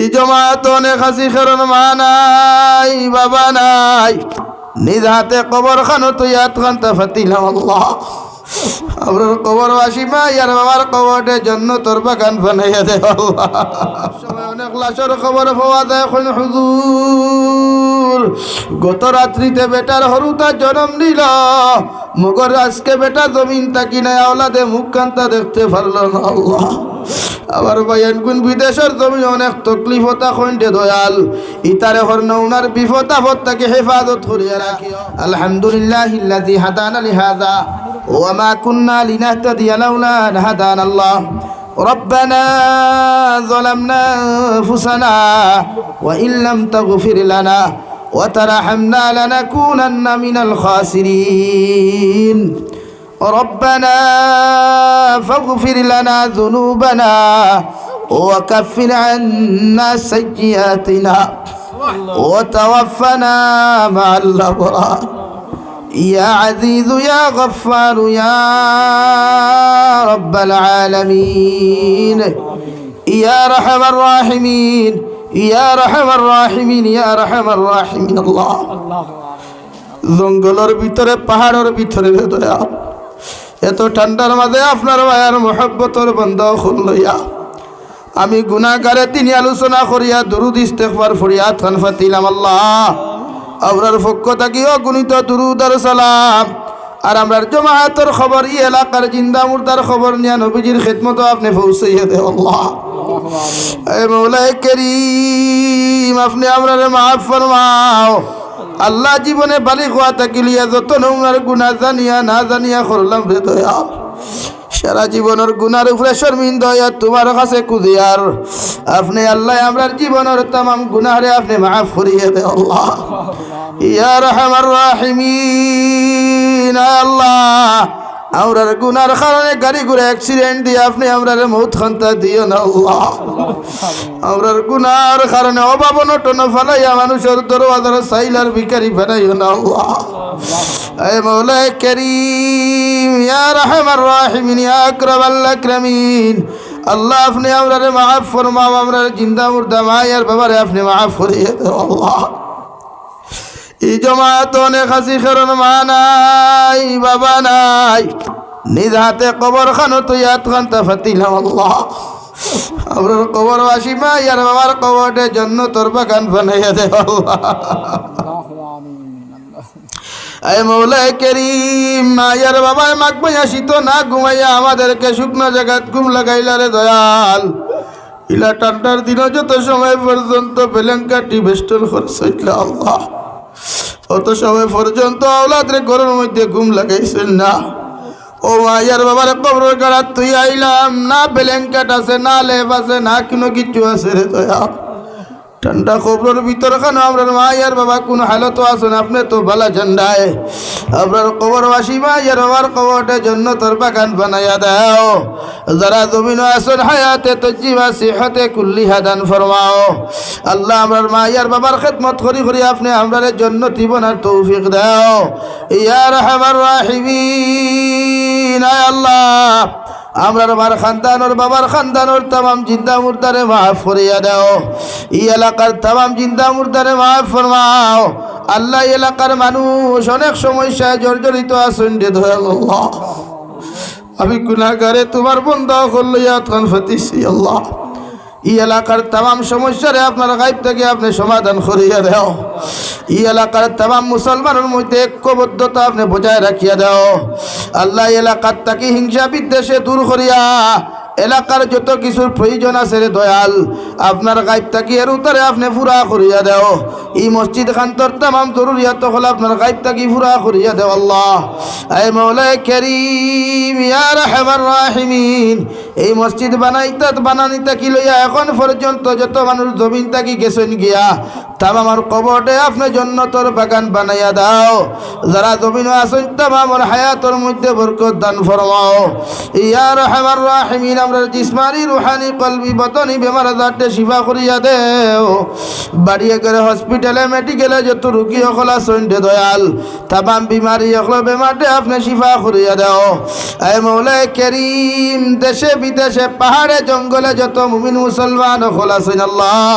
এই জমাত অনেক হাসি খেরন মা নাই বাবা নাই। নিজ হাতে কবর খানো তুই হাত খানটা ফাতিলাম আল্লাহ। দে গত রাত্রিতে বেটার হরুতা জন্ম নিল। মগর আজকে বেটা জমিন তাকি নাই আওলাদে মুখ কান্তা দেখতে পারল না, আল্লাহ। আবার ভাইয়ান কোন বিদেশের জমি অনেক তকলিফ হতা খন্ডে দয়াল ইতারে হরন উনার বিপদ আপদ তাকে হেফাজত করিয়া রাখিও আলহামদুলিল্লাহ ইল্লাযী হাদানা লিহাযা ওয়া মা কুন্না লিনাহতাদিয়া লাউলা আন হাদানা আল্লাহ ربنا ظلمنا أنفسنا وإن لم تغفر لنا وترحمنا لنكونن من الخاسرين ربنا فاغفر لنا ذنوبنا وكفر عنا سيئاتنا وتوفنا مع الأبرار يا عزيز يا غفار يا رب العالمين يا رحم الراحمين يا رحم الراحمين يا رحم الراحمين الله জঙ্গলের ভিতরে পাহাড়ের ভিতরে রে দয়া এত ঠান্ডার মাঝে আপনার মায়ার মহব্বতর বন্ধ খুল লইয়া। আমি গুণাগারে তিনি আলোচনা করিয়া দুরুদ ইস্তেকবার ফরিয়া থান ফাতিলাম, আল্লাহ। আপনার পক্ষ থাকিও গুণিত দুরুদ আর সালাম। আর আমরার জমায়াতের খবর ই এলাকার জিন্দা মুর্দার খবর নিয়া নবীজির খেদমতো আপনি পৌঁছাইয়া দে আল্লাহ। এ মৌলাই করিম, আপনি আমরার মাফ ফরমাও। আল্লাহ জীবনে বালি হওয়া থাকিলিয়া যত নোংার গুণা জানিয়া না জানিয়া করলাম রে দয়া সারা জীবনের গুনার উপরে শর্মিন্দ হইয়া তোমার কাছে কুদিয়ার। আপনি আল্লাহ, আমরার জীবনের তাম গুনারে আপনি মা করিয়ে দে আল্লাহ। ইয়া রহমার রাহিমিন, আল্লাহ। আমরার গুনার কারণে গাড়ি ঘুরে অ্যাক্সিডেন্ট দিয়ে আপনি আমরার মৌত খন্তা দিও না আমরার গুনার কারণে অভাব নটন ফেলাইয়া মানুষের দরওয়াজার সাইলার ভিকারি ফেলাইও না, আল্লাহ। আপনি আমরা মাফ ফরমাও আমরা জিন্দা মুর্দা মায়ার বাবারে আপনি মাফ ফরিয়ে দাও এই জমাত অনেক হাসি খেরন মা নাই, বাবা নাই। নিজ হাতে কবর খানো তুই ফাতিলাম আল্লাহ। আমরা কবর বাসি মা, ইয়ার বাবার কবরের জন্য তোর বাগান বানাইয়া দে আয় শীত, না ঘুমাইয়া আমাদেরকে শুকনো জায়গাত ঘুম লাগাইলা রে দয়াল। ইলা ঠান্ডার দিন যত সময় পর্যন্ত বেলেঙ্কাটি বেষ্টন খরচ আল্লাহ। অত সময় পর্যন্ত আওলাদের ঘরের মধ্যে ঘুম লাগাইছেন না। ও মায়ার বাবার কবর গাড়া তুই আইলাম, না বেলেঙ্কাট আছে, না লেপ আছে, না কোনো কিছু আছে রে দয়াল ঠান্ডা খবরের ভিতর খানো আপনার মায়ার বাবা কোন হালত আছেন আপনি তো বালা ঝান্ডায়। আপনার কবরবাসী মায়ের বাবার কবরটা জন্য তোর বাগান বানাইয়া দাও। যারা জমিন আসন হায়াতে তো জীবা সিহতে কুল্লি হাদান ফরমাও। আল্লাহ আমার মায়ার বাবার খেদমত করি করি আপনি আমরার জন্য জীবনার তৌফিক দাও। ইয়ার হামার রাহিমিন, আয় আল্লাহ। আমরার মার খানদানোর বাবার খানদানোর তাম জিন্দা মুর্দারে মাফ করিয়া দাও। এই এলাকার তাম জিন্দা মুর্দারে মাফ ফরমাও। আল্লাহ এলাকার মানুষ অনেক সমস্যায় জর্জরিত আল্লাহ। আমি গুণাগারে তোমার বন্ধ করল তখন ফতিসি আল্লাহ। এই এলাকার তাম সমস্যারে আপনার গাইব থেকে আপনি সমাধান করিয়া দেও। এই এলাকার তাম মুসলমানের মধ্যে ঐক্যবদ্ধতা আপনি বজায় রাখিয়া দেও। আল্লাহ এলাকার তাকে হিংসা বিদ্বেষে দূর করিয়া এলাকার যত কিছুর প্রয়োজন আছে রে দয়াল, আপনার গাইব তাকি এর উত্তরে আপনি ফুরা করিয়া দেও। এই মসজিদ খান্তর তাম জরুরিয়াত হল আপনার গাইব তাকি ফুরা করিয়া দেও আল্লাহ। এই রাহমান। এই মসজিদ বানাইতে, বানানিতে কি লইয়া এখন পর্যন্ত যত মানুষ জমিন তাকি গেছেন গিয়া তাম আমার কবরটে আপনি জন্নতর বাগান বানাইয়া দাও। যারা জমিন আসেন আমার হায়াতর মধ্যে বরকত দান ফরমাও। ইয়ার হেমার রাহিমিন আমরা জিসমানি রুহানি, কলবি বতনি বেমার আজারটে শিফা করিয়া দেও। বাড়িয়ে করে হসপিটালে, মেডিকেলে যত রুগী সকল আসেন দে দয়াল তামাম বিমারি সকল বেমারটে আপনি শিফা করিয়া দেও। এ মৌলাই করিম, দেশে বিদেশে পাহাড়ে, জঙ্গলে যত মুমিন মুসলমান সকল আছেন আল্লাহ।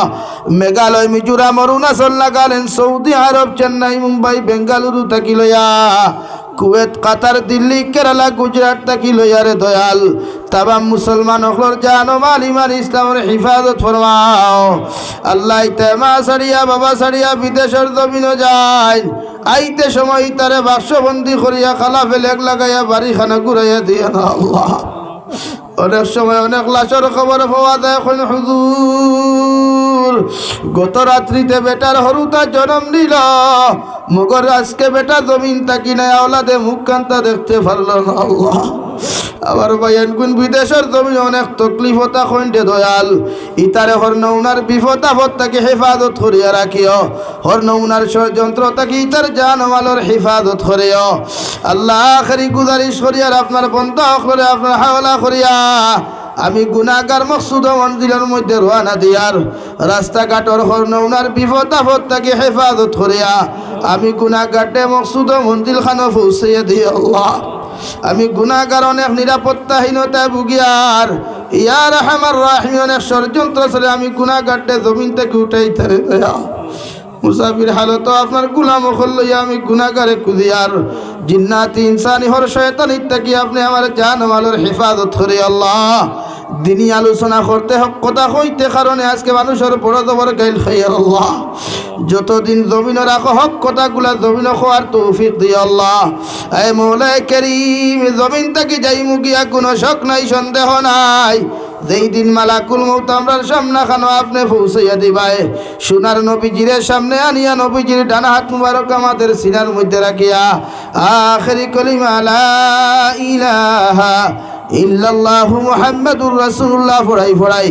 মেঘালয়, মিজোরাম, অরুণাচল, নাগাল্যান্ড, সৌদি আরব, চেন্নাই, মুম্বাই, বেঙ্গালুরু থাকি লইয়া কুয়েত, কাতার, দিল্লি, কেরালা, গুজরাট থাকি লইয়া রে দয়াল। তাবাম মুসলমান জানো মাল ইমান ইসলামের হিফাজত ফরমাও। আল্লাহ তেমা সারিয়া বাবা সারিয়া বিদেশের জমিন যায়। আইতে সময় তারে বাক্সবন্দি করিয়া খালা ফেলেক লাগাইয়া বাড়ি খানা ঘুরাইয়া দিয়া না আল্লাহ। অনেক সময় অনেক লাশের খবর পাওয়া যায় হুজুর। গত রাত্রিতে বেটার হরুতা জন্ম নিল। মগর আজকে বেটা জমিন তাকি নাই, আওলাদে কান্তা দেখতে পারল না আবার ভাইয়ান বিদেশের জমিন অনেক তকলিফতা খন্ডে দয়াল। ইতারে হর নৌনার বিপদ তাকে হেফাজত করিয়া রাখিও। হর নৌনার ষড়যন্ত্র তাকে ইতার জানমালর হেফাজত করিও। আল্লাহ আখরি গুজারিশ করিয়ার আপনার বন্ধ করে আপনার হাওলা করিয়া। আমি গুণাগার মকসুদ মন্দিরের মধ্যে রোয়ানা দিয়ার রাস্তাঘাটর হর নৌনার বিপদ আপদ তাকে হেফাজত করিয়া আমি গুণাগাটে মকসুদ মন্দির খানো পৌঁছাইয়া দিই, আল্লাহ। আমি গুণাগার অনেক নিরাপত্তাহীনতায় ভুগিয়ার ইয়ার আমার রাহিম অনেক ষড়যন্ত্র ছিল আমি গুণাগারটে জমিন থেকে উঠাই তারে দয়া। মুসাফির হালত আপনার গুলাম লইয়া আমি গুণাগারে কুদিয়ার জিন্নাতি ইনসানি হর শয়তান ইত্যাকি আপনি আমার জান মালের হেফাজত করে, আল্লাহ। দিনই আলোচনা করতে হক, কথা হইতে কারণে আজকে মানুষের বড় জবর গাইল খাইয়ার আল্লাহ। যতদিন জমিন রাখো, হক কথাগুলা জমিন খোয়ার তৌফিক দিয়ে আল্লাহ। এ মৌলাই করিম, জমিন থেকে যাই মুগিয়া কোনো শখ নাই, সন্দেহ নাই। যেই দিন মালাকুল মৌত আমরার সামনা খানো আপনি পৌঁছাইয়া দিবাই সোনার নবীজির সামনে আনিয়া নবীজির ডানা হাত মুবারক আমাদের সিনার মধ্যে রাখিয়া, আখেরি কলিমা লা ইলাহা ইল্লাল্লাহু মুহাম্মাদুর রাসূলুল্লাহ ফরাই ফরাই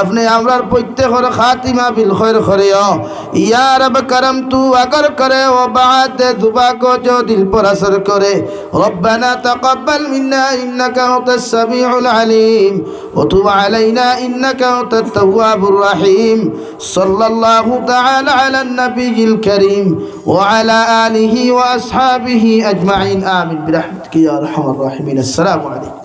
আপনি আমরার প্রত্যেকর খাতিমা বিল খৈর খরিও ইয়া রব করম, তু আগর করে, ও বাদ দুবা কো জো দিল পর আসর করে। রব্বানা তাকাব্বাল মিন্না, ইন্নাকা আনতাস সামিউল আলিম। ওয়া তুব আলাইনা, ইন্নাকা আনতাত তাওয়াবুর রহিম। সাল্লাল্লাহু তাআলা আলান নাবিয়িল কারীম। ওয়া আলা আলিহি ওয়া আসহাবিহি আজমাইন। আমিন। برحمتك يا ارحم الراحمين السلام عليكم